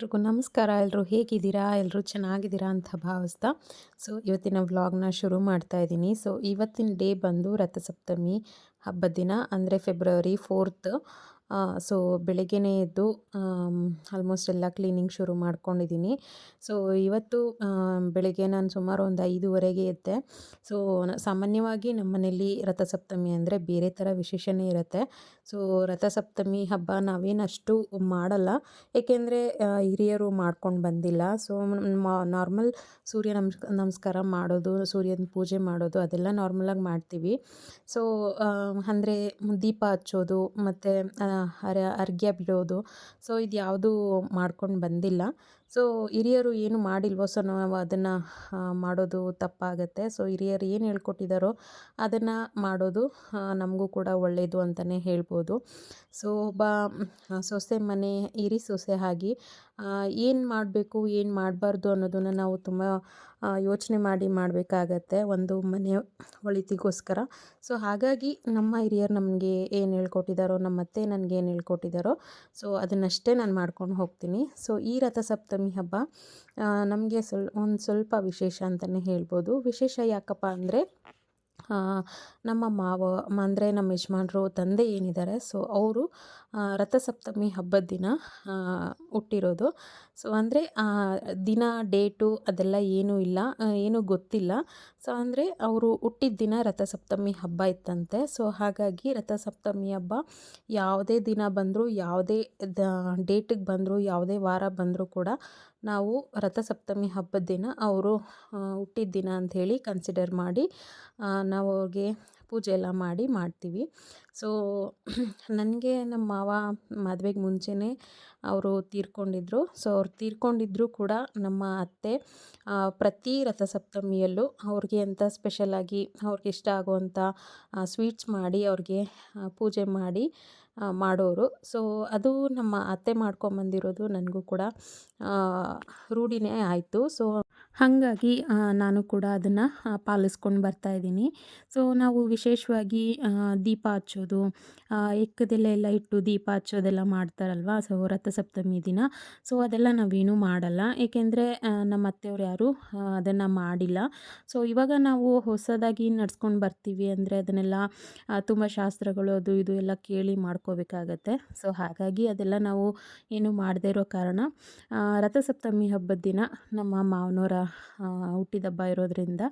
ಎಲ್ರಿಗೂ ನಮಸ್ಕಾರ. ಎಲ್ಲರೂ ಹೇಗಿದ್ದೀರಾ? ಎಲ್ಲರೂ ಚೆನ್ನಾಗಿದ್ದೀರಾ ಅಂತ ಭಾವಿಸ್ತಾ. ಸೊ ಇವತ್ತಿನ ವ್ಲಾಗ್ನ ಶುರು ಮಾಡ್ತಾ ಇದ್ದೀನಿ. ಸೊ ಇವತ್ತಿನ ಡೇ ಬಂದು ರಥಸಪ್ತಮಿ ಹಬ್ಬದ ದಿನ, ಅಂದರೆ ಫೆಬ್ರವರಿ ಫೋರ್ತ್ ಸೊ ಬೆಳಗ್ಗೆನೇ ಎದ್ದು ಆಲ್ಮೋಸ್ಟ್ ಎಲ್ಲ ಕ್ಲೀನಿಂಗ್ ಶುರು ಮಾಡ್ಕೊಂಡಿದ್ದೀನಿ. ಸೊ ಇವತ್ತು ಬೆಳಗ್ಗೆ ನಾನು ಸುಮಾರು ಒಂದು ಐದೂವರೆಗೆ ಎದ್ದೆ. ಸೊ ಸಾಮಾನ್ಯವಾಗಿ ನಮ್ಮ ಮನೇಲಿ ರಥಸಪ್ತಮಿ ಅಂದರೆ ಬೇರೆ ಥರ ವಿಶೇಷನೇ ಇರುತ್ತೆ. ಸೊ ರಥಸಪ್ತಮಿ ಹಬ್ಬ ನಾವೇನಷ್ಟು ಮಾಡಲ್ಲ. ಏಕೆಂದರೆ ಹಿರಿಯರು ಮಾಡ್ಕೊಂಡು ಬಂದಿಲ್ಲ. ಸೊ ನಾರ್ಮಲ್ ಸೂರ್ಯ ನಮಸ್, ನಮಸ್ಕಾರ ಮಾಡೋದು, ಸೂರ್ಯನ ಪೂಜೆ ಮಾಡೋದು, ಅದೆಲ್ಲ ನಾರ್ಮಲಾಗಿ ಮಾಡ್ತೀವಿ. ಸೊ ಅಂದರೆ ದೀಪ ಹಚ್ಚೋದು, ಮತ್ತು ಅರ ಅರ್ಘ್ಯ ಬಿಡೋದು. ಸೊ ಇದು ಯಾವುದೂ ಮಾಡ್ಕೊಂಡು ಬಂದಿಲ್ಲ. ಸೊ ಹಿರಿಯರು ಏನು ಮಾಡಿಲ್ವೋ ಸೊ ನಾವು ಅದನ್ನು ಮಾಡೋದು ತಪ್ಪಾಗತ್ತೆ. ಸೊ ಹಿರಿಯರು ಏನು ಹೇಳ್ಕೊಟ್ಟಿದ್ದಾರೋ ಅದನ್ನು ಮಾಡೋದು ನಮಗೂ ಕೂಡ ಒಳ್ಳೆಯದು ಅಂತಲೇ ಹೇಳ್ಬೋದು. ಸೊ ಒಬ್ಬ ಸೊಸೆ ಮನೆ ಹಿರಿ ಸೊಸೆ ಆಗಿ ಏನು ಮಾಡಬೇಕು, ಏನು ಮಾಡಬಾರ್ದು ಅನ್ನೋದನ್ನು ನಾವು ತುಂಬ ಯೋಚನೆ ಮಾಡಿ ಮಾಡಬೇಕಾಗತ್ತೆ ಒಂದು ಮನೆ ಒಳಿತಿಗೋಸ್ಕರ. ಸೊ ಹಾಗಾಗಿ ನಮ್ಮ ಹಿರಿಯರು ನಮಗೆ ಏನು ಹೇಳ್ಕೊಟ್ಟಿದ್ದಾರೋ ನಮ್ಮ ಅತ್ತೆ ನನಗೆ ಏನು ಹೇಳ್ಕೊಟ್ಟಿದ್ದಾರೋ ಸೊ ಅದನ್ನಷ್ಟೇ ನಾನು ಮಾಡ್ಕೊಂಡು ಹೋಗ್ತೀನಿ. ಸೊ ಈ ರಥಸಪ್ತಮಿ ಹಬ್ಬ ನಮಗೆ ಸ್ವಲ್ ಒಂದು ಸ್ವಲ್ಪ ವಿಶೇಷ ಅಂತಲೇ ಹೇಳ್ಬೋದು. ವಿಶೇಷ ಯಾಕಪ್ಪ ಅಂದರೆ ನಮ್ಮ ಮಾವ ಅಂದರೆ ನಮ್ಮ ಯಜಮಾನ್ರು ತಂದೆ ಏನಿದ್ದಾರೆ ಸೊ ಅವರು ರಥಸಪ್ತಮಿ ಹಬ್ಬದ ದಿನ ಹುಟ್ಟಿರೋದು. ಸೊ ಅಂದರೆ ದಿನ, ಡೇಟು ಅದೆಲ್ಲ ಏನೂ ಇಲ್ಲ ಏನೂ ಗೊತ್ತಿಲ್ಲ. ಸೊ ಅಂದರೆ ಅವರು ಹುಟ್ಟಿದ ದಿನ ರಥಸಪ್ತಮಿ ಹಬ್ಬ ಇತ್ತಂತೆ. ಸೊ ಹಾಗಾಗಿ ರಥಸಪ್ತಮಿ ಹಬ್ಬ ಯಾವುದೇ ದಿನ ಬಂದರೂ, ಯಾವುದೇ ಡೇಟಿಗೆ ಬಂದರೂ, ಯಾವುದೇ ವಾರ ಬಂದರೂ ಕೂಡ ನಾವು ರಥಸಪ್ತಮಿ ಹಬ್ಬದ ದಿನ ಅವರು ಹುಟ್ಟಿದ ದಿನ ಅಂಥೇಳಿ ಕನ್ಸಿಡರ್ ಮಾಡಿ ನಾವು ಅವ್ರಿಗೆ ಪೂಜೆ ಎಲ್ಲ ಮಾಡಿ ಮಾಡ್ತೀವಿ. ಸೊ ನನಗೆ ನಮ್ಮ ಮಾವ ಮದುವೆಗೆ ಮುಂಚೆನೇ ಅವರು ತೀರ್ಕೊಂಡಿದ್ರು. ಸೊ ಅವ್ರು ತೀರ್ಕೊಂಡಿದ್ರು ಕೂಡ ನಮ್ಮ ಅತ್ತೆ ಪ್ರತಿ ರಥಸಪ್ತಮಿಯಲ್ಲೂ ಅವ್ರಿಗೆ ಅಂತ ಸ್ಪೆಷಲಾಗಿ ಅವ್ರಿಗೆ ಇಷ್ಟ ಆಗುವಂಥ ಸ್ವೀಟ್ಸ್ ಮಾಡಿ ಅವ್ರಿಗೆ ಪೂಜೆ ಮಾಡಿ ಮಾಡೋರು. ಸೊ ಅದು ನಮ್ಮ ಅತ್ತೆ ಮಾಡ್ಕೊಂಬಂದಿರೋದು ನನಗೂ ಕೂಡ ರೂಢಿನೇ ಆಯಿತು. ಸೊ ಹಾಗಾಗಿ ನಾನು ಕೂಡ ಅದನ್ನು ಪಾಲಿಸ್ಕೊಂಡು ಬರ್ತಾಯಿದ್ದೀನಿ ಸೊ, ನಾವು ವಿಶೇಷವಾಗಿ ದೀಪ ಹಚ್ಚೋದು ಎಕ್ಕದೆಲ್ಲ ಎಲ್ಲ ಇಟ್ಟು ದೀಪ ಹಚ್ಚೋದೆಲ್ಲ ಮಾಡ್ತಾರಲ್ವ? ಸೊ, ರಥಸಪ್ತಮಿ ದಿನ. ಸೊ, ಅದೆಲ್ಲ ನಾವೇನೂ ಮಾಡಲ್ಲ. ಏಕೆಂದರೆ ನಮ್ಮ ಅತ್ತೆಯವ್ರು ಯಾರು ಅದನ್ನು ಮಾಡಿಲ್ಲ. ಸೊ, ಇವಾಗ ನಾವು ಹೊಸದಾಗಿ ನಡ್ಸ್ಕೊಂಡು ಬರ್ತೀವಿ ಅಂದರೆ ಅದನ್ನೆಲ್ಲ ತುಂಬ ಶಾಸ್ತ್ರಗಳು, ಅದು ಇದು ಎಲ್ಲ ಕೇಳಿ ಮಾಡ್ಕೋಬೇಕಾಗತ್ತೆ. ಸೊ, ಹಾಗಾಗಿ ಅದೆಲ್ಲ ನಾವು ಏನು ಮಾಡದೇ ಇರೋ ಕಾರಣ ರಥಸಪ್ತಮಿ ಹಬ್ಬದ ದಿನ ನಮ್ಮ ಮಾವನವರ ಹುಟ್ಟಿದಬ್ಬ ಇರೋದರಿಂದ.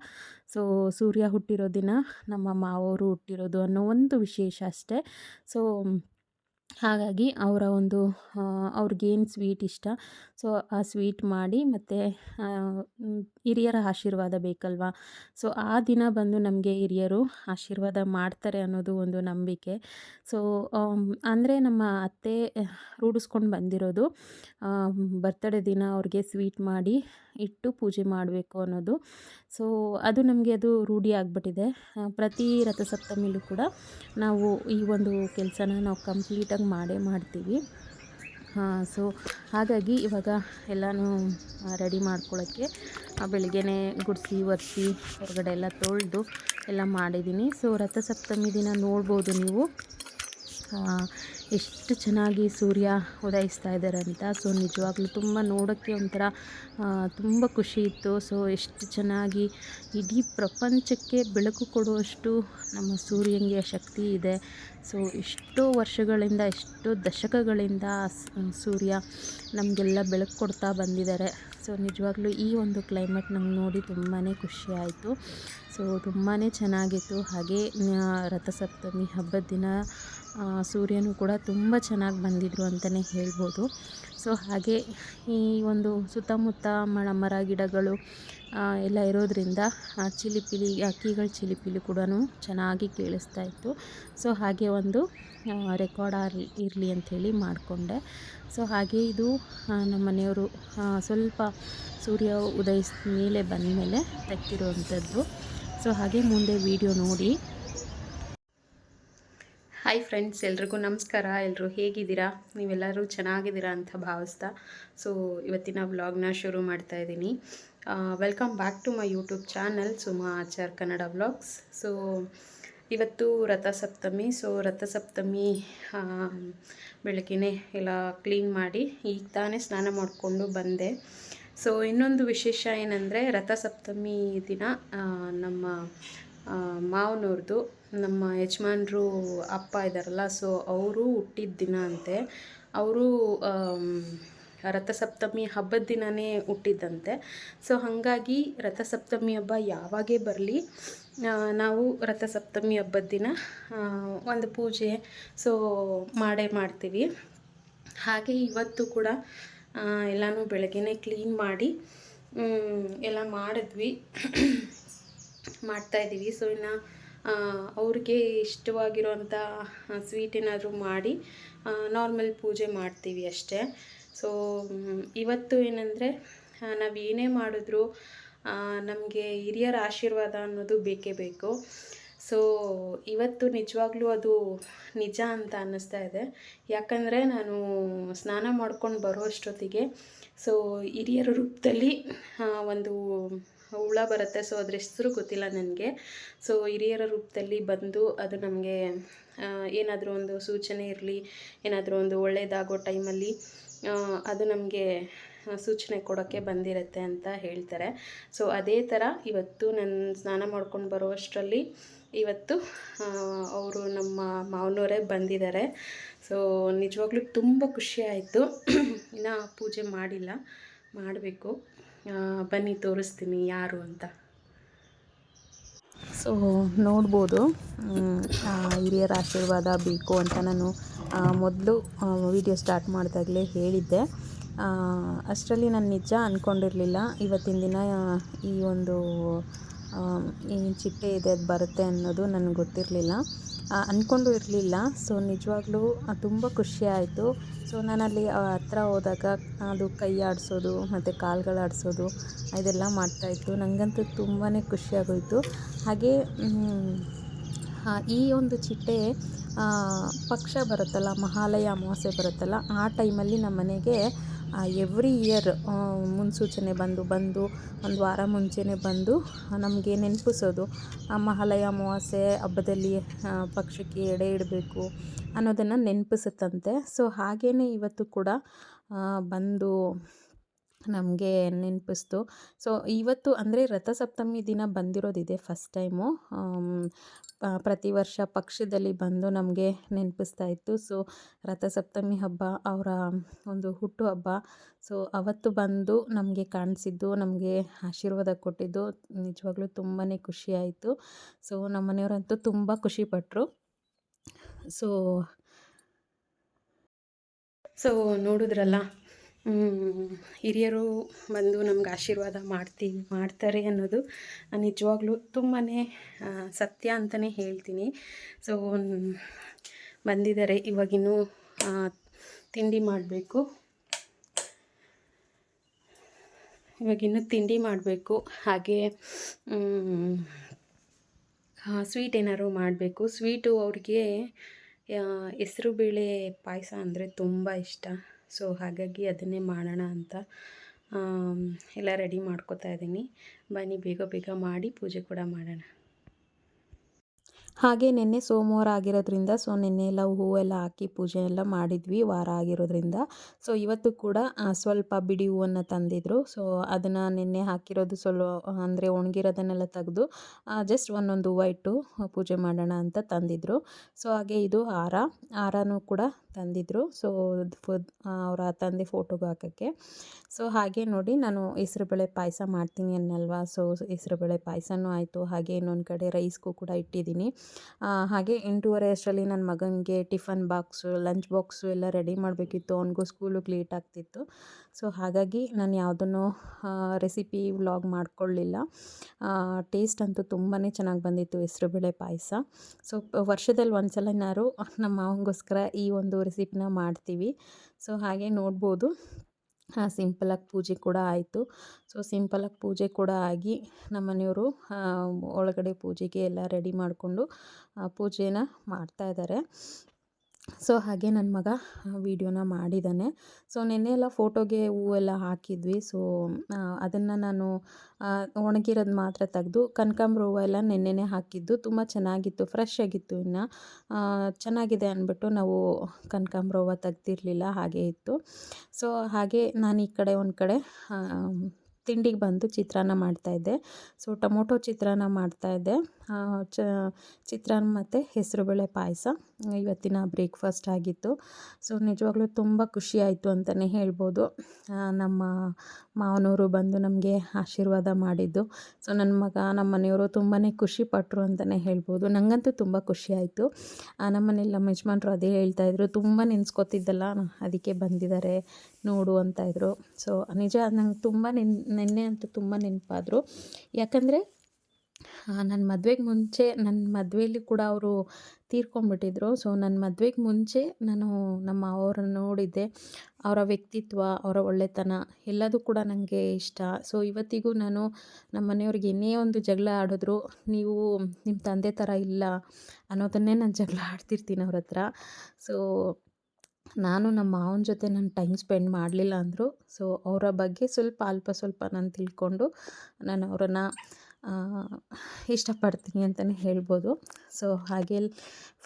ಸೊ ಸೂರ್ಯ ಹುಟ್ಟಿರೋ ದಿನ ನಮ್ಮ ಮಾವವರು ಹುಟ್ಟಿರೋದು ಅನ್ನೋ ಒಂದು ವಿಶೇಷ ಅಷ್ಟೇ. ಸೊ ಹಾಗಾಗಿ ಅವರ ಒಂದು ಅವ್ರಿಗೇನು ಸ್ವೀಟ್ ಇಷ್ಟ ಸೊ ಆ ಸ್ವೀಟ್ ಮಾಡಿ ಮತ್ತು ಹಿರಿಯರ ಆಶೀರ್ವಾದ ಬೇಕಲ್ವಾ? ಸೊ ಆ ದಿನ ಬಂದು ನಮಗೆ ಹಿರಿಯರು ಆಶೀರ್ವಾದ ಮಾಡ್ತಾರೆ ಅನ್ನೋದು ಒಂದು ನಂಬಿಕೆ. ಸೊ ಅಂದರೆ ನಮ್ಮ ಅತ್ತೆ ರೂಢಿಸ್ಕೊಂಡು ಬಂದಿರೋದು ಬರ್ತಡೇ ದಿನ ಅವ್ರಿಗೆ ಸ್ವೀಟ್ ಮಾಡಿ ಇಟ್ಟು ಪೂಜೆ ಮಾಡಬೇಕು ಅನ್ನೋದು. ಸೊ ಅದು ನಮಗೆ ಅದು ರೂಢಿ ಆಗಿಬಿಟ್ಟಿದೆ. ಪ್ರತಿ ರಥಸಪ್ತಮಿಲೂ ಕೂಡ ನಾವು ಈ ಒಂದು ಕೆಲಸನ ನಾವು ಕಂಪ್ಲೀಟಾಗಿ ಮಾಡೇ ಮಾಡ್ತೀವಿ. ಸೊ ಹಾಗಾಗಿ ಇವಾಗ ಎಲ್ಲನೂ ರೆಡಿ ಮಾಡ್ಕೊಳ್ಳೋಕ್ಕೆ ಬೆಳಿಗ್ಗೆನೇ ಗುಡಿಸಿ, ಒರೆಸಿ, ಹೊರಗಡೆ ಎಲ್ಲ ತೊಳೆದು ಎಲ್ಲ ಮಾಡಿದ್ದೀನಿ. ಸೊ ರಥಸಪ್ತಮಿ ದಿನ ನೋಡ್ಬೋದು ನೀವು. ಎಷ್ಟು ಚೆನ್ನಾಗಿ ಸೂರ್ಯ ಉದಯಿಸ್ತಾ ಇದ್ದಾರೆ ಅಂತ. ಸೊ ನಿಜವಾಗ್ಲೂ ತುಂಬ ನೋಡೋಕ್ಕೆ ಒಂಥರ ತುಂಬ ಖುಷಿ ಇತ್ತು. ಸೊ ಎಷ್ಟು ಚೆನ್ನಾಗಿ ಇಡೀ ಪ್ರಪಂಚಕ್ಕೆ ಬೆಳಕು ಕೊಡುವಷ್ಟು ನಮ್ಮ ಸೂರ್ಯನಿಗೆ ಶಕ್ತಿ ಇದೆ. ಸೊ ಎಷ್ಟೋ ವರ್ಷಗಳಿಂದ, ಎಷ್ಟೋ ದಶಕಗಳಿಂದ ಸೂರ್ಯ ನಮಗೆಲ್ಲ ಬೆಳಕು ಕೊಡ್ತಾ ಬಂದಿದ್ದಾರೆ. ಸೊ ನಿಜವಾಗ್ಲೂ ಈ ಒಂದು ಕ್ಲೈಮೇಟ್ ನಂಗೆ ನೋಡಿ ತುಂಬಾ ಖುಷಿ ಆಯಿತು. ಸೊ ತುಂಬಾ ಚೆನ್ನಾಗಿತ್ತು. ಹಾಗೆ ರಥಸಪ್ತಮಿ ಹಬ್ಬದ ದಿನ ಸೂರ್ಯನೂ ಕೂಡ ತುಂಬ ಚೆನ್ನಾಗಿ ಬಂದಿದ್ರು ಅಂತಲೇ ಹೇಳ್ಬೋದು. ಸೊ, ಹಾಗೆ ಈ ಒಂದು ಸುತ್ತಮುತ್ತ ಮಳ, ಮರ, ಗಿಡಗಳು ಎಲ್ಲ ಇರೋದರಿಂದ ಚಿಲಿಪಿಲಿ ಅಕ್ಕಿಗಳ ಚಿಲಿಪಿಲಿ ಕೂಡ ಚೆನ್ನಾಗಿ ಕೇಳಿಸ್ತಾ ಇತ್ತು. ಸೊ, ಹಾಗೆ ಒಂದು ರೆಕಾರ್ಡ್ ಆಗಲಿ ಇರಲಿ ಅಂಥೇಳಿ ಮಾಡಿಕೊಂಡೆ. ಸೊ, ಹಾಗೆ ಇದು ನಮ್ಮ ಮನೆಯವರು ಸ್ವಲ್ಪ ಸೂರ್ಯ ಉದಯಿಸಿದ ಮೇಲೆ ಬಂದ ಮೇಲೆ ತೆಗ್ದಿರುವಂಥದ್ದು. ಸೊ, ಹಾಗೆ ಮುಂದೆ ವಿಡಿಯೋ ನೋಡಿ. ಹಾಯ್ ಫ್ರೆಂಡ್ಸ್ ಎಲ್ರಿಗೂ ನಮಸ್ಕಾರ. ಎಲ್ಲರೂ ಹೇಗಿದ್ದೀರಾ? ನೀವೆಲ್ಲರೂ ಚೆನ್ನಾಗಿದ್ದೀರಾ ಅಂತ ಭಾವಿಸ್ತಾ. ಸೊ ಇವತ್ತಿನ ವ್ಲಾಗ್ನ ಶುರು ಮಾಡ್ತಾ ಇದ್ದೀನಿ. Welcome back to my YouTube channel Suma Achar Kannada vlogs so ಇವತ್ತು ರಥಸಪ್ತಮಿ. ಸೊ ರಥಸಪ್ತಮಿ ಬೆಳಗ್ಗೆನೇ ಎಲ್ಲ ಕ್ಲೀನ್ ಮಾಡಿ ಈಗ ತಾನೇ ಸ್ನಾನ ಮಾಡಿಕೊಂಡು ಬಂದೆ. ಸೊ ಇನ್ನೊಂದು ವಿಶೇಷ ಏನಂದರೆ ರಥಸಪ್ತಮಿ ದಿನ ನಮ್ಮ ಮಾವನವ್ರದ್ದು ನಮ್ಮ ಯಜಮಾನ್ರು ಅಪ್ಪ ಇದ್ದಾರಲ್ಲ ಸೊ ಅವರು ಹುಟ್ಟಿದ ದಿನ ಅಂತೆ. ಅವರು ರಥಸಪ್ತಮಿ ಹಬ್ಬದ ದಿನವೇ ಹುಟ್ಟಿದ್ದಂತೆ ಸೊ ಹಾಗಾಗಿ ರಥಸಪ್ತಮಿ ಹಬ್ಬ ಯಾವಾಗೇ ಬರಲಿ ನಾವು ರಥಸಪ್ತಮಿ ಹಬ್ಬದ ದಿನ ಒಂದು ಪೂಜೆ ಸೊ ಮಾಡೇ ಮಾಡ್ತೀವಿ. ಹಾಗೆ ಇವತ್ತು ಕೂಡ ಎಲ್ಲನೂ ಬೆಳಗ್ಗೆನೇ ಕ್ಲೀನ್ ಮಾಡಿ ಎಲ್ಲ ಮಾಡಿದ್ವಿ ಮಾಡ್ತಾಯಿದ್ದೀವಿ ಸೊ ಇನ್ನು ಅವ್ರಿಗೆ ಇಷ್ಟವಾಗಿರೋಂಥ ಸ್ವೀಟ್ ಏನಾದರೂ ಮಾಡಿ ನಾರ್ಮಲ್ ಪೂಜೆ ಮಾಡ್ತೀವಿ ಅಷ್ಟೇ. ಸೊ ಇವತ್ತು ಏನಂದರೆ ನಾವು ಏನೇ ಮಾಡಿದ್ರೂ ನಮಗೆ ಹಿರಿಯರ ಆಶೀರ್ವಾದ ಅನ್ನೋದು ಬೇಕೇ ಬೇಕು. ಸೊ ಇವತ್ತು ನಿಜವಾಗ್ಲೂ ಅದು ನಿಜ ಅಂತ ಅನ್ನಿಸ್ತಾ ಇದೆ. ಯಾಕಂದರೆ ನಾನು ಸ್ನಾನ ಮಾಡ್ಕೊಂಡು ಬರೋ ಅಷ್ಟೊತ್ತಿಗೆ ಸೊ ಹಿರಿಯರ ರೂಪದಲ್ಲಿ ಒಂದು ಹುಳ ಬರುತ್ತೆ. ಸೊ ಅದ್ರ ಹೆಸರು ಗೊತ್ತಿಲ್ಲ ನನಗೆ. ಸೊ ಹಿರಿಯರ ರೂಪದಲ್ಲಿ ಬಂದು ಅದು ನಮಗೆ ಏನಾದರೂ ಒಂದು ಸೂಚನೆ ಇರಲಿ, ಏನಾದರೂ ಒಂದು ಒಳ್ಳೆಯದಾಗೋ ಟೈಮಲ್ಲಿ ಅದು ನಮಗೆ ಸೂಚನೆ ಕೊಡೋಕ್ಕೆ ಬಂದಿರುತ್ತೆ ಅಂತ ಹೇಳ್ತಾರೆ. ಸೊ ಅದೇ ಥರ ಇವತ್ತು ನಾನು ಸ್ನಾನ ಮಾಡ್ಕೊಂಡು ಬರುವಷ್ಟರಲ್ಲಿ ಇವತ್ತು ಅವರು ನಮ್ಮ ಮಾವನವರೇ ಬಂದಿದ್ದಾರೆ. ಸೊ ನಿಜವಾಗ್ಲೂ ತುಂಬ ಖುಷಿ ಆಯಿತು. ಇನ್ನು ಪೂಜೆ ಮಾಡಿಲ್ಲ. ಮಾಡಬೇಕು. ಬನ್ನಿ, ತೋರಿಸ್ತೀನಿ ಯಾರು ಅಂತ. ಸೊ ನೋಡ್ಬೋದು. ಹಿರಿಯರ ಆಶೀರ್ವಾದ ಬೇಕು ಅಂತ ನಾನು ಮೊದಲು ವಿಡಿಯೋ ಸ್ಟಾರ್ಟ್ ಮಾಡಿದಾಗಲೇ ಹೇಳಿದ್ದೆ. ಅಷ್ಟರಲ್ಲಿ ನಾನು ನಿಜ ಅಂದ್ಕೊಂಡಿರಲಿಲ್ಲ ಇವತ್ತಿನ ದಿನ ಈ ಒಂದು ಈ ಚಿಟ್ಟೆ ಇದೆ, ಅದು ಬರುತ್ತೆ ಅನ್ನೋದು ನನಗೆ ಗೊತ್ತಿರಲಿಲ್ಲ. ಅಂದ್ಕೊಂಡು ಇರಲಿಲ್ಲ. ಸೊ, ನಿಜವಾಗ್ಲೂ ತುಂಬ ಖುಷಿ ಆಯಿತು. ಸೊ, ನಾನಲ್ಲಿ ಹತ್ರ ಹೋದಾಗ, ಅದು ಕೈ ಆಡಿಸೋದು, ಮತ್ತು ಕಾಲುಗಳು ಆಡಿಸೋದು, ಇದೆಲ್ಲ ಮಾಡ್ತಾಯಿತ್ತು ನನಗಂತೂ ತುಂಬಾ ಖುಷಿಯಾಗೋಯಿತು ಹಾಗೆ ಈ ಒಂದು ಚಿಟ್ಟೆ ಪಕ್ಷ ಬರುತ್ತಲ್ಲ, ಮಹಾಲಯ ಅಮಾವಾಸ್ಯೆ ಬರುತ್ತಲ್ಲ, ಆ ಟೈಮಲ್ಲಿ ನಮ್ಮ ಮನೆಗೆ ಎವ್ರಿ ಇಯರ್ ಮುನ್ಸೂಚನೆ ಬಂದು ಬಂದು, ಒಂದು ವಾರ ಮುಂಚೆನೇ ಬಂದು ನಮಗೆ ನೆನಪಿಸೋದು, ಆ, ಮಹಾಲಯ ಅಮಾವಾಸ್ಯೆ ಹಬ್ಬದಲ್ಲಿ ಪಕ್ಷಕ್ಕೆ ಎಡೆ ಇಡಬೇಕು ಅನ್ನೋದನ್ನು ನೆನಪಿಸುತ್ತಂತೆ. ಸೊ ಹಾಗೇ ಇವತ್ತು ಕೂಡ ಬಂದು ನಮಗೆ ನೆನಪಿಸ್ತು. ಸೊ, ಇವತ್ತು ಅಂದರೆ ರಥಸಪ್ತಮಿ ದಿನ ಬಂದಿರೋದಿದೆ ಫಸ್ಟ್ ಟೈಮು. ಪ್ರತಿ ವರ್ಷ ಪಕ್ಷದಲ್ಲಿ ಬಂದು ನಮಗೆ ನೆನಪಿಸ್ತಾ ಇತ್ತು. ಸೊ, ರಥಸಪ್ತಮಿ ಹಬ್ಬ ಅವರ ಒಂದು ಹುಟ್ಟು ಹಬ್ಬ. ಸೊ, ಅವತ್ತು ಬಂದು ನಮಗೆ ಕಾಣಿಸಿದ್ದು, ನಮಗೆ ಆಶೀರ್ವಾದ ಕೊಟ್ಟಿದ್ದು, ನಿಜವಾಗ್ಲೂ ತುಂಬಾ ಖುಷಿಯಾಯಿತು ಸೊ ನಮ್ಮ ಮನೆಯವರಂತೂ ತುಂಬ ಖುಷಿಪಟ್ಟರು ಸೊ ಸೊ, ನೋಡಿದ್ರಲ್ಲ ಹಿರಿಯರು ಬಂದು ನಮ್ಗೆ ಆಶೀರ್ವಾದ ಮಾಡ್ತೀವಿ ಮಾಡ್ತಾರೆ ಅನ್ನೋದು ನಿಜವಾಗ್ಲೂ ತುಂಬಾ ಸತ್ಯ ಅಂತಲೇ ಹೇಳ್ತೀನಿ. ಸೊ ಬಂದಿದ್ದಾರೆ. ಇವಾಗಿನ್ನೂ ತಿಂಡಿ ಮಾಡಬೇಕು. ಇವಾಗಿನ್ನೂ ತಿಂಡಿ ಮಾಡಬೇಕು. ಹಾಗೆ ಸ್ವೀಟ್ ಏನಾದ್ರು ಮಾಡಬೇಕು. ಸ್ವೀಟು ಅವ್ರಿಗೆ ಹೆಸ್ರು ಬೇಳೆ ಪಾಯಸ ಅಂದರೆ ತುಂಬ ಇಷ್ಟ. ಸೊ ಹಾಗಾಗಿ ಅದನ್ನೇ ಮಾಡೋಣ ಅಂತ ಎಲ್ಲ ರೆಡಿ ಮಾಡ್ಕೋತಾ ಇದ್ದೀನಿ. ಬನ್ನಿ, ಬೇಗ ಬೇಗ ಮಾಡಿ ಪೂಜೆ ಕೂಡ ಮಾಡೋಣ. ಹಾಗೆ ನಿನ್ನೆ ಸೋಮವಾರ ಆಗಿರೋದ್ರಿಂದ ಸೊ ನಿನ್ನೆ ಎಲ್ಲ ಹೂವೆಲ್ಲ ಹಾಕಿ ಪೂಜೆ ಎಲ್ಲ ಮಾಡಿದ್ವಿ, ವಾರ ಆಗಿರೋದ್ರಿಂದ. ಸೊ ಇವತ್ತು ಕೂಡ ಸ್ವಲ್ಪ ಬಿಡಿ ಹೂವನ್ನು ತಂದಿದ್ರು. ಸೊ ಅದನ್ನು ನಿನ್ನೆ ಹಾಕಿರೋದು ಸ್ವಲ್ಪ, ಅಂದರೆ ಒಣಗಿರೋದನ್ನೆಲ್ಲ ತೆಗೆದು ಜಸ್ಟ್ ಒಂದೊಂದು ಹೂವು ಇಟ್ಟು ಪೂಜೆ ಮಾಡೋಣ ಅಂತ ತಂದಿದ್ರು. ಸೊ ಹಾಗೆ ಇದು ಹಾರ. ಹಾರನೂ ಕೂಡ ತಂದಿದ್ರು. ಸೊ ಅವರ ತಂದೆ ಫೋಟೋಗೆ ಹಾಕೋಕ್ಕೆ. ಸೊ ಹಾಗೆ ನೋಡಿ, ನಾನು ಹೆಸ್ರುಬೇಳೆ ಪಾಯಸ ಮಾಡ್ತೀನಿ ಅನ್ನಲ್ವಾ? ಸೊ ಹೆಸ್ರುಬೇಳೆ ಪಾಯಸನೂ ಆಯಿತು. ಹಾಗೆ ಇನ್ನೊಂದು ಕಡೆ ರೈಸ್ಗೂ ಕೂಡ ಇಟ್ಟಿದ್ದೀನಿ. ಹಾಗೆ ಎಂಟೂವರೆ ಅಷ್ಟರಲ್ಲಿ ನನ್ನ ಮಗನಿಗೆ ಟಿಫನ್ ಬಾಕ್ಸು, ಲಂಚ್ ಬಾಕ್ಸು ಎಲ್ಲ ರೆಡಿ ಮಾಡಬೇಕಿತ್ತು. ಅವನಿಗೂ ಸ್ಕೂಲಿಗೆ ಲೇಟ್ ಆಗ್ತಿತ್ತು. ಸೊ, ಹಾಗಾಗಿ ನಾನು ಯಾವುದನ್ನು ರೆಸಿಪಿ ವ್ಲಾಗ್ ಮಾಡ್ಕೊಳ್ಳಿಲ್ಲ. ಟೇಸ್ಟ್ ಅಂತೂ ತುಂಬಾ ಚೆನ್ನಾಗಿ ಬಂದಿತ್ತು ಹೆಸರುಬೇಳೆ ಪಾಯಸ. ಸೊ, ವರ್ಷದಲ್ಲಿ ಒಂದು ನಾರು ನಮ್ಮ ಮಾವನಿಗೋಸ್ಕರ ಈ ಒಂದು ರೆಸಿಪಿನ ಮಾಡ್ತೀವಿ. ಸೊ, ಹಾಗೆ ನೋಡ್ಬೋದು. ಸಿಂಪಲಾಗಿ ಪೂಜೆ ಕೂಡ ಆಯಿತು. ಸೊ ಸಿಂಪಲಾಗಿ ಪೂಜೆ ಕೂಡ ಆಗಿ ನಮ್ಮ ಮನೆಯವರು ಒಳಗಡೆ ಪೂಜೆಗೆ ಎಲ್ಲ ರೆಡಿ ಮಾಡಿಕೊಂಡು ಪೂಜೆನ ಮಾಡ್ತಾ ಇದ್ದಾರೆ ಸೊ ಹಾಗೆ ನನ್ನ ಮಗ ವೀಡಿಯೋನ ಮಾಡಿದ್ದಾನೆ ಸೊ ನೆನ್ನೆ ಎಲ್ಲ ಫೋಟೋಗೆ ಹೂವೆಲ್ಲ ಹಾಕಿದ್ವಿ. ಸೊ ಅದನ್ನು ನಾನು ಒಣಗಿರೋದು ಮಾತ್ರ ತೆಗೆದು ಕನಕಾಂಬ್ರ ಹೂವು ಎಲ್ಲ ನೆನ್ನೆನೇ ಹಾಕಿದ್ದು. ತುಂಬ ಚೆನ್ನಾಗಿತ್ತು ಫ್ರೆಶ್ ಆಗಿತ್ತು ಇನ್ನು. ಚೆನ್ನಾಗಿದೆ ಅಂದ್ಬಿಟ್ಟು ನಾವು ಕನಕಾಂಬ್ರ ಹೂವು ತೆಗ್ದಿರಲಿಲ್ಲ, ಹಾಗೆ ಇತ್ತು. ಸೊ ಹಾಗೆ ನಾನು ಈ ಕಡೆ ಒಂದು ಕಡೆ ತಿಂಡಿಗೆ ಬಂದು ಚಿತ್ರಾನ್ನ ಮಾಡ್ತಾಯಿದ್ದೆ ಸೊ ಟೊಮೊಟೊ ಚಿತ್ರಾನ್ನ ಮಾಡ್ತಾಯಿದ್ದೆ ಚ, ಚಿತ್ರಾನ್ನ ಮತ್ತು ಹೆಸರುಬೇಳೆ ಪಾಯಸ. ಇವತ್ತಿನ ಬ್ರೇಕ್ಫಾಸ್ಟ್ ಆಗಿತ್ತು. ಸೊ ನಿಜವಾಗ್ಲೂ ತುಂಬ ಖುಷಿಯಾಯಿತು ಅಂತಲೇ ಹೇಳ್ಬೋದು. ನಮ್ಮ ಮಾವನವರು ಬಂದು ನಮಗೆ ಆಶೀರ್ವಾದ ಮಾಡಿದ್ದು. ಸೊ ನನ್ನ ಮಗ, ನಮ್ಮ ಮನೆಯವರು ತುಂಬಾ ಖುಷಿಪಟ್ಟರು ಅಂತಲೇ ಹೇಳ್ಬೋದು. ನನಗಂತೂ ತುಂಬ ಖುಷಿಯಾಯಿತು ನಮ್ಮ ಮನೇಲಿ ನಮ್ಮ ಯಜಮಾನ್ರು ಅದೇ ಹೇಳ್ತಾಯಿದ್ರು ತುಂಬ ನೆನೆಸ್ಕೊತಿದ್ದಲ್ಲ, ಅದಕ್ಕೆ ಬಂದಿದ್ದಾರೆ, ನೋಡು ಅಂತ ಇದ್ರು. ಸೊ ನಿಜ, ನಂಗೆ ತುಂಬ ನೆನ್ ನೆನ್ನೆ ಅಂತೂ ತುಂಬ ನೆನಪಾದರು. ಯಾಕಂದರೆ ನನ್ನ ಮದುವೆಗೆ ಮುಂಚೆ ನನ್ನ ಮದುವೆಯಲ್ಲಿ ಕೂಡ ಅವರು ತೀರ್ಕೊಂಡ್ಬಿಟ್ಟಿದ್ರು ಸೊ ನನ್ನ ಮದುವೆಗೆ ಮುಂಚೆ ನಾನು ನಮ್ಮ ಅವರನ್ನು ನೋಡಿದ್ದೆ. ಅವರ ವ್ಯಕ್ತಿತ್ವ, ಅವರ ಒಳ್ಳೆತನ ಎಲ್ಲದೂ ಕೂಡ ನನಗೆ ಇಷ್ಟ. ಸೊ, ಇವತ್ತಿಗೂ ನಾನು ನಮ್ಮ ಮನೆಯವ್ರಿಗೆ ಏನೇ ಒಂದು ಜಗಳ ಆಡಿದ್ರು, ನೀವು ನಿಮ್ಮ ತಂದೆ ಥರ ಇಲ್ಲ ಅನ್ನೋದನ್ನೇ ನಾನು ಜಗಳ ಆಡ್ತಿರ್ತೀನಿ ಅವ್ರ ಹತ್ರ. ಸೊ ನಾನು ನಮ್ಮ ಮಾವನ ಜೊತೆ ನಾನು ಟೈಮ್ ಸ್ಪೆಂಡ್ ಮಾಡಲಿಲ್ಲ ಅಂದರು. ಸೊ ಅವರ ಬಗ್ಗೆ ಸ್ವಲ್ಪ ಅಲ್ಪ ಸ್ವಲ್ಪ ನಾನು ತಿಳ್ಕೊಂಡು ನಾನು ಅವರನ್ನು ಇಷ್ಟಪಡ್ತೀನಿ ಅಂತಲೇ ಹೇಳ್ಬೋದು. ಸೊ ಹಾಗೆ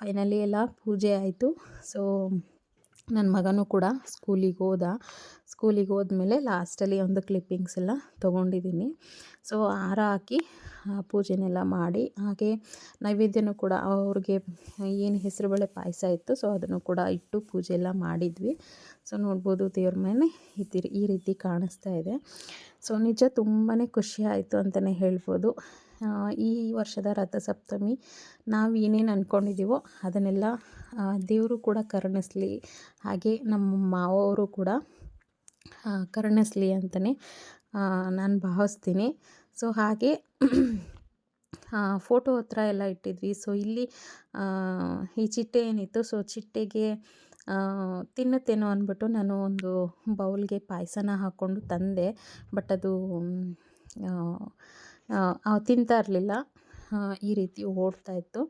ಫೈನಲಿ ಎಲ್ಲ ಪೂಜೆ ಆಯಿತು. ಸೊ ನನ್ನ ಮಗನೂ ಕೂಡ ಸ್ಕೂಲಿಗೆ ಹೋದ. ಸ್ಕೂಲಿಗೆ ಹೋದ್ಮೇಲೆ ಲಾಸ್ಟಲ್ಲಿ ಒಂದು ಕ್ಲಿಪ್ಪಿಂಗ್ಸ್ ಎಲ್ಲ ತೊಗೊಂಡಿದ್ದೀನಿ. ಸೊ, ಹಾರ ಹಾಕಿ ಪೂಜೆನೆಲ್ಲ ಮಾಡಿ, ಹಾಗೆ ನೈವೇದ್ಯನೂ ಕೂಡ ಅವ್ರಿಗೆ ಏನು ಹೆಸರುಬೇಳೆ ಪಾಯಸ ಇತ್ತು, ಸೊ ಅದನ್ನು ಕೂಡ ಇಟ್ಟು ಪೂಜೆ ಎಲ್ಲ ಮಾಡಿದ್ವಿ. ಸೊ, ನೋಡ್ಬೋದು ದೇವ್ರ ಮನೆ ಈ ಈ ರೀತಿ ಕಾಣಿಸ್ತಾ ಇದೆ. ಸೊ, ನಿಜ ತುಂಬಾ ಖುಷಿ ಆಯಿತು ಅಂತಲೇ ಹೇಳ್ಬೋದು. ಈ ವರ್ಷದ ರಥಸಪ್ತಮಿ ನಾವು ಏನೇನು ಅಂದ್ಕೊಂಡಿದ್ದೀವೋ ಅದನ್ನೆಲ್ಲ ದೇವರು ಕೂಡ ಕರುಣಿಸ್ಲಿ, ಹಾಗೆ ನಮ್ಮ ಮಾವವರು ಕೂಡ ಕರುಣಿಸ್ಲಿ ಅಂತಲೇ ನಾನು ಭಾವಿಸ್ತೀನಿ. ಸೊ ಹಾಗೆ ಫೋಟೋ ಹತ್ರ ಎಲ್ಲ ಇಟ್ಟಿದ್ವಿ. ಸೊ ಇಲ್ಲಿ ಈ ಚಿಟ್ಟೆ ಏನಿತ್ತು? ಸೊ ಚಿಟ್ಟೆಗೆ ತಿನ್ನುತ್ತೇನೋ ಅಂದ್ಬಿಟ್ಟು ನಾನು ಒಂದು ಬೌಲ್ಗೆ ಪಾಯಸನ ಹಾಕ್ಕೊಂಡು ತಂದೆ. ಬಟ್ ಅದು ತಿಂತಾ ಇರಲಿಲ್ಲ. ಈ ರೀತಿ ಓಡ್ತಾ ಇತ್ತು.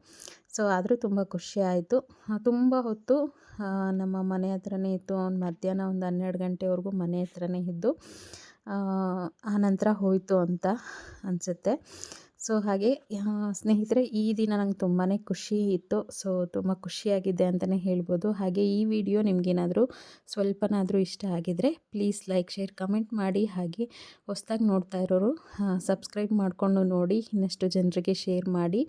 ಸೊ ಆದರೂ ತುಂಬ ಖುಷಿ ಆಯಿತು. ತುಂಬ ಹೊತ್ತು ನಮ್ಮ ಮನೆ ಹತ್ರನೇ ಇತ್ತು. ಅವ್ನು ಮಧ್ಯಾಹ್ನ ಒಂದು ಹನ್ನೆರಡು ಗಂಟೆವರೆಗೂ ಮನೆ ಹತ್ರನೇ ಇದ್ದು ಆನಂತರ ಹೋಯಿತು ಅಂತ ಅನಿಸುತ್ತೆ. ಸೊ, ಹಾಗೆ ಸ್ನೇಹಿತರೆ, ಈ ದಿನ ನಂಗೆ ತುಂಬಾ ಖುಷಿ ಇತ್ತು. ಸೊ, ತುಂಬ ಖುಷಿಯಾಗಿದೆ ಅಂತಲೇ ಹೇಳ್ಬೋದು. ಹಾಗೆ, ಈ ವಿಡಿಯೋ ನಿಮಗೇನಾದರೂ ಸ್ವಲ್ಪನಾದರೂ ಇಷ್ಟ ಆಗಿದರೆ, ಪ್ಲೀಸ್ ಲೈಕ್, ಶೇರ್, ಕಮೆಂಟ್ ಮಾಡಿ. ಹಾಗೆ, ಹೊಸ್ದಾಗಿ ನೋಡ್ತಾ ಇರೋರು ಸಬ್ಸ್ಕ್ರೈಬ್ ಮಾಡಿಕೊಂಡು ನೋಡಿ. ಇನ್ನಷ್ಟು ಜನರಿಗೆ ಶೇರ್ ಮಾಡಿ.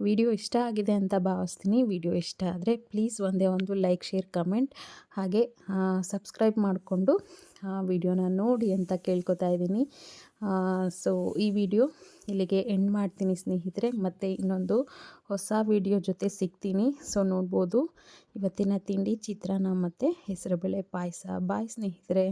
ವಿಡಿಯೋ ಇಷ್ಟ ಆಗಿದೆ ಅಂತ ಭಾವಿಸ್ತೀನಿ. ವಿಡಿಯೋ ಇಷ್ಟ ಆದರೆ, ಪ್ಲೀಸ್ ಒಂದೇ ಒಂದು ಲೈಕ್, ಶೇರ್, ಕಮೆಂಟ್. ಹಾಗೆ ಸಬ್ಸ್ಕ್ರೈಬ್ ಮಾಡಿಕೊಂಡು ವಿಡಿಯೋನ ನೋಡಿ ಅಂತ ಕೇಳ್ಕೊತಾ ಇದ್ದೀನಿ. ಸೊ ಈ ವಿಡಿಯೋ ಇಲ್ಲಿಗೆ ಎಂಡ್ ಮಾಡ್ತೀನಿ ಸ್ನೇಹಿತರೆ. ಮತ್ತು ಇನ್ನೊಂದು ಹೊಸ ವಿಡಿಯೋ ಜೊತೆ ಸಿಗ್ತೀನಿ. ಸೊ ನೋಡ್ಬೋದು. ಇವತ್ತಿನ ತಿಂಡಿ ಚಿತ್ರಾನ್ನ ಮತ್ತು ಹೆಸರುಬೇಳೆ ಪಾಯಸ. ಬಾಯ್ ಸ್ನೇಹಿತರೆ.